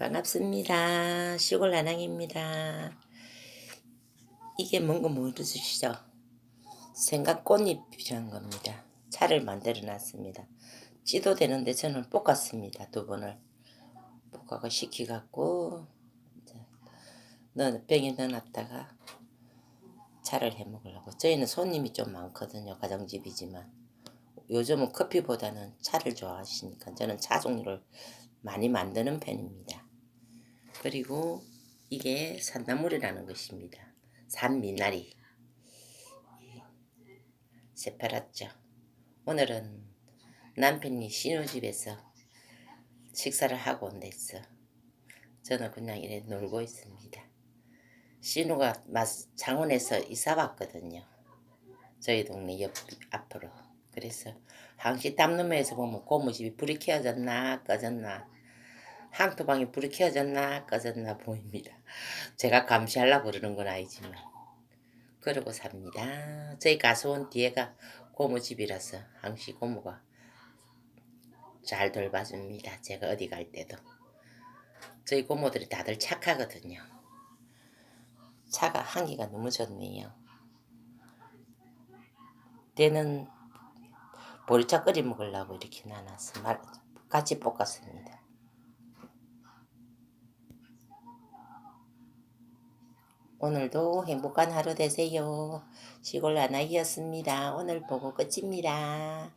반갑습니다. 시골 나랑입니다. 이게 뭔가 모르시죠? 생강 꽃잎이란 겁니다. 차를 만들어 놨습니다. 찌도 되는데 저는 볶았습니다. 두 번을 볶아가 식혀갖고 병에 넣어놨다가 차를 해 먹으려고. 저희는 손님이 좀 많거든요. 가정집이지만 요즘은 커피보다는 차를 좋아하시니까 저는 차 종류를 많이 만드는 편입니다. 그리고 이게 산나물이라는 것입니다. 산미나리. 새파랗죠. 오늘은 남편이 신우집에서 식사를 하고 온댔어. 저는 그냥 이래 놀고 있습니다. 신우가 장원에서 이사 왔거든요. 저희 동네 옆 앞으로. 그래서 항시 담로면에서 보면 고무집이 불이 켜졌나 꺼졌나 항토방이 불이 켜졌나 꺼졌나 보입니다. 제가 감시하려 그러는 건 아니지만 그러고 삽니다. 저희 가서온 뒤에가 고무집이라서 항시 고무가 잘 돌봐줍니다. 제가 어디 갈 때도 저희 고모들이 다들 착하거든요. 차가 향기가 너무 좋네요. 때는 보리차 끓여 먹으려고 이렇게 나눠서 말, 같이 볶았습니다. 오늘도 행복한 하루 되세요. 시골 나나이였습니다. 오늘 보고 끝입니다.